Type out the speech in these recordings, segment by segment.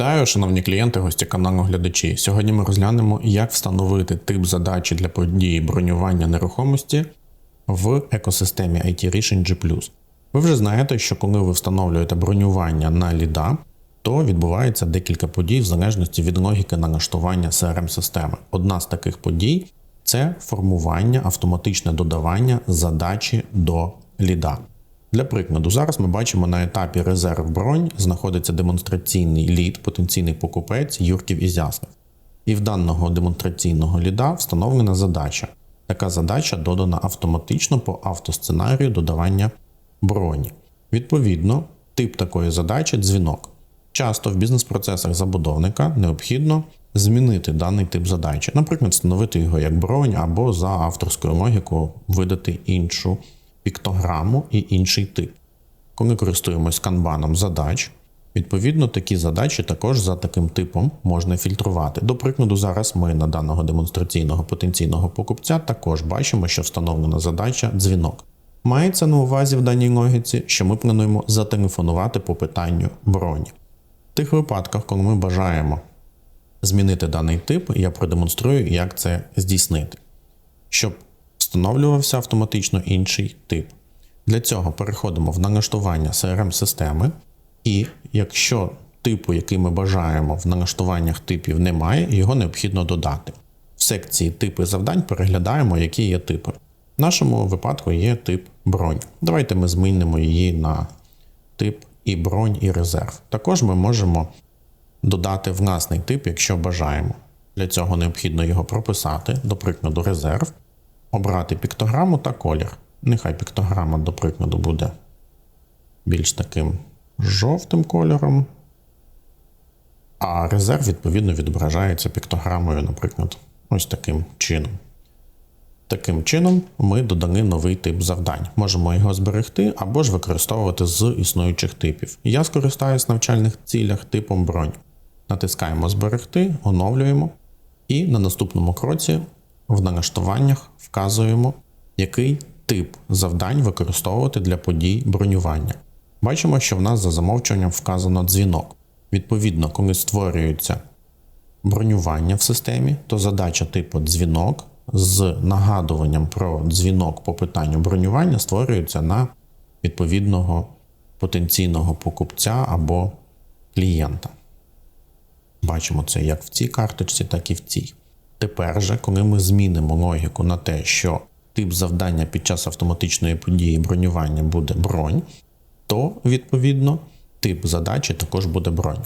Вітаю, шановні клієнти, гості каналу глядачі. Сьогодні ми розглянемо, як встановити тип задачі для події бронювання нерухомості в екосистемі IT рішень G+. Ви вже знаєте, що коли ви встановлюєте бронювання на ліда, то відбувається декілька подій в залежності від логіки налаштування crm системи Одна з таких подій це формування, автоматичне додавання задачі до ліда. Для прикладу, зараз ми бачимо на етапі резерв бронь знаходиться демонстраційний лід, потенційний покупець Юрків Ізяслав. І в даного демонстраційного ліда встановлена задача. Така задача додана автоматично по автосценарію додавання броні. Відповідно, тип такої задачі дзвінок. Часто в бізнес-процесах забудовника необхідно змінити даний тип задачі, наприклад, встановити його як бронь або за авторською логікою видати іншу піктограму і інший тип. Коли користуємось канбаном задач, відповідно такі задачі також за таким типом можна фільтрувати. До прикладу, зараз ми на даного демонстраційного потенційного покупця також бачимо, що встановлена задача дзвінок. Мається на увазі в даній логіці, що ми плануємо зателефонувати по питанню броні. В тих випадках, коли ми бажаємо змінити даний тип, я продемонструю, як це здійснити. Щоб встановлювався автоматично інший тип. Для цього переходимо в налаштування crm системи і якщо типу, який ми бажаємо в налаштуваннях типів немає, його необхідно додати. В секції типи завдань переглядаємо, які є типи. В нашому випадку є тип бронь. Давайте ми змінимо її на тип і бронь, і резерв. Також ми можемо додати власний тип, якщо бажаємо. Для цього необхідно його прописати, до прикладу, резерв обрати піктограму та колір. Нехай піктограма, до прикладу, буде більш таким жовтим кольором. А резерв, відповідно, відображається піктограмою, наприклад, ось таким чином. Таким чином, ми додали новий тип завдань. Можемо його зберегти або ж використовувати з існуючих типів. Я скористаюсь в навчальних цілях типом бронь. Натискаємо Зберегти, оновлюємо, і на наступному кроці в налаштуваннях вказуємо, який тип завдань використовувати для подій бронювання. Бачимо, що в нас за замовчуванням вказано дзвінок. Відповідно, коли створюється бронювання в системі, то задача типу дзвінок з нагадуванням про дзвінок по питанню бронювання створюється на відповідного потенційного покупця або клієнта. Бачимо це як в цій карточці, так і в цій. Тепер же, коли ми змінимо логіку на те, що тип завдання під час автоматичної події бронювання буде бронь, то відповідно тип задачі також буде бронь.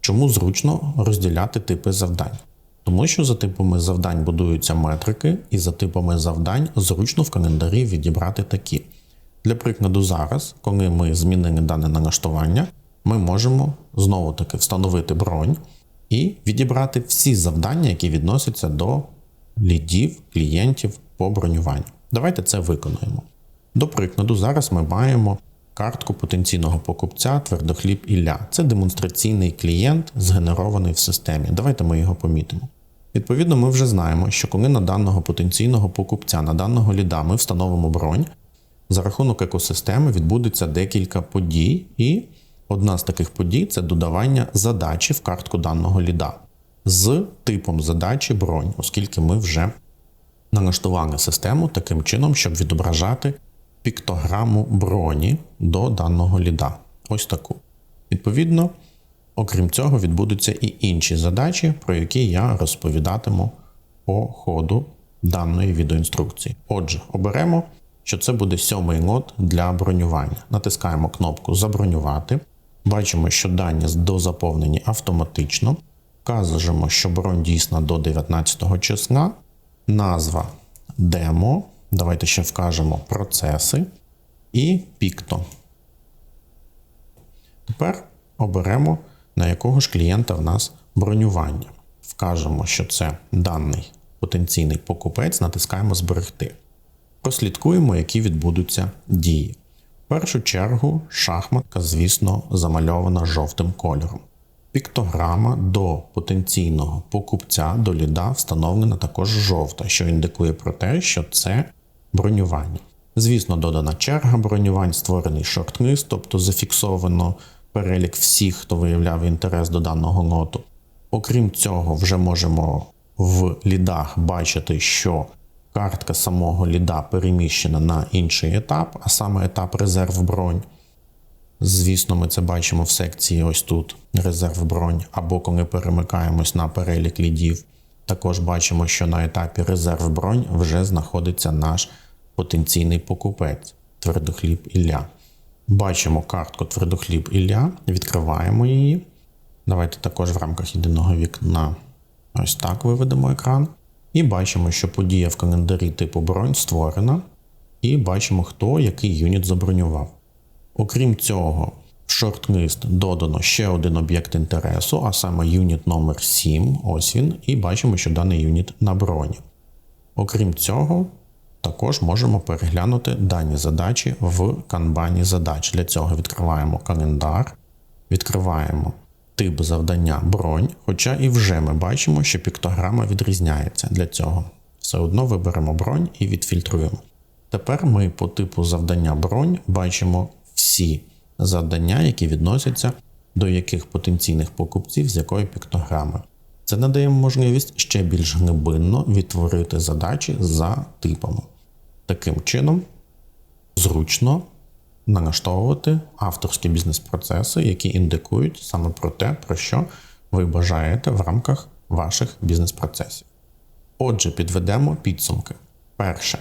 Чому зручно розділяти типи завдань? Тому що за типами завдань будуються метрики, і за типами завдань зручно в календарі відібрати такі. Для прикладу, зараз, коли ми змінили дане налаштування, ми можемо знову таки встановити бронь і відібрати всі завдання, які відносяться до лідів, клієнтів по бронюванню. Давайте це виконуємо. До прикладу, зараз ми маємо картку потенційного покупця твердохліб Ілля. Це демонстраційний клієнт, згенерований в системі. Давайте ми його помітимо. Відповідно, ми вже знаємо, що коли на даного потенційного покупця, на даного ліда ми встановимо бронь, за рахунок екосистеми відбудеться декілька подій, і Одна з таких подій це додавання задачі в картку даного ліда з типом задачі бронь, оскільки ми вже налаштували систему таким чином, щоб відображати піктограму броні до даного ліда. Ось таку. Відповідно, окрім цього, відбудуться і інші задачі, про які я розповідатиму по ходу даної відеоінструкції. Отже, оберемо, що це буде сьомий лот для бронювання. Натискаємо кнопку Забронювати. Бачимо, що дані дозаповнені автоматично. Вказуємо, що бронь дійсна до 19 числа. Назва демо. Давайте ще вкажемо процеси і пікто. Тепер оберемо, на якого ж клієнта в нас бронювання. Вкажемо, що це даний потенційний покупець, натискаємо Зберегти. Прослідкуємо, які відбудуться дії першу чергу шахматка, звісно, замальована жовтим кольором. Піктограма до потенційного покупця до ліда встановлена також жовта, що індикує про те, що це бронювання. Звісно, додана черга бронювань, створений шорт-лист, тобто зафіксовано перелік всіх, хто виявляв інтерес до даного лоту. Окрім цього, вже можемо в лідах бачити, що картка самого ліда переміщена на інший етап, а саме етап резерв бронь. Звісно, ми це бачимо в секції ось тут резерв бронь, або коли перемикаємось на перелік лідів. Також бачимо, що на етапі резерв бронь вже знаходиться наш потенційний покупець твердохліб Ілля. Бачимо картку твердохліб Ілля, відкриваємо її. Давайте також в рамках єдиного вікна ось так виведемо екран. І бачимо, що подія в календарі типу бронь створена. І бачимо, хто який юніт забронював. Окрім цього, в шорт-лист додано ще один об'єкт інтересу, а саме юніт номер 7 ось він, і бачимо, що даний юніт на броні. Окрім цього, також можемо переглянути дані задачі в канбані задач. Для цього відкриваємо календар, відкриваємо тип завдання бронь, хоча і вже ми бачимо, що піктограма відрізняється для цього. Все одно виберемо бронь і відфільтруємо. Тепер ми по типу завдання бронь бачимо всі завдання, які відносяться до яких потенційних покупців з якої піктограми. Це надає можливість ще більш глибинно відтворити задачі за типами. Таким чином, зручно налаштовувати авторські бізнес-процеси, які індикують саме про те, про що ви бажаєте в рамках ваших бізнес-процесів. Отже, підведемо підсумки. Перше,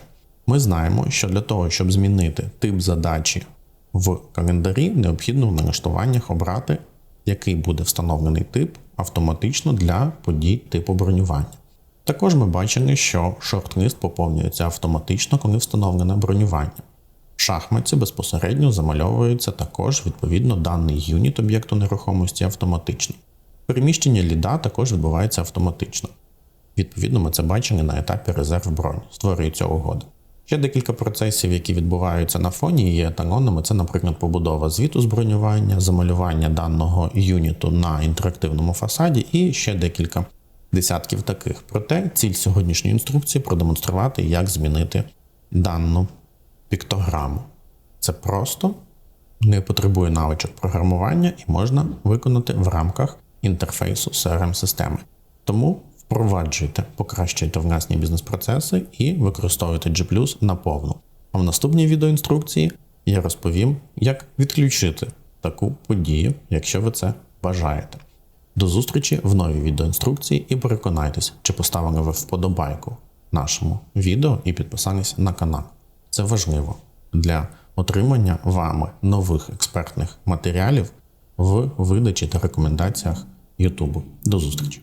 ми знаємо, що для того, щоб змінити тип задачі в календарі, необхідно в налаштуваннях обрати, який буде встановлений тип автоматично для подій типу бронювання. Також ми бачили, що шорт-лист поповнюється автоматично, коли встановлене бронювання. В шахматі безпосередньо замальовується також відповідно даний юніт об'єкту нерухомості автоматично. Переміщення ліда також відбувається автоматично. Відповідно, ми це бачили на етапі резерв бронь, створюється угода. Ще декілька процесів, які відбуваються на фоні, є еталонними. Це, наприклад, побудова звіту з замалювання даного юніту на інтерактивному фасаді і ще декілька десятків таких. Проте ціль сьогоднішньої інструкції продемонструвати, як змінити дану піктограму. Це просто не потребує навичок програмування і можна виконати в рамках інтерфейсу crm системи Тому впроваджуйте, покращуйте власні бізнес-процеси і використовуйте G наповну. А в наступній відеоінструкції я розповім, як відключити таку подію, якщо ви це бажаєте. До зустрічі в новій відеоінструкції і переконайтесь, чи поставили ви вподобайку нашому відео і підписались на канал. Це важливо для отримання вами нових експертних матеріалів в видачі та рекомендаціях YouTube. До зустрічі!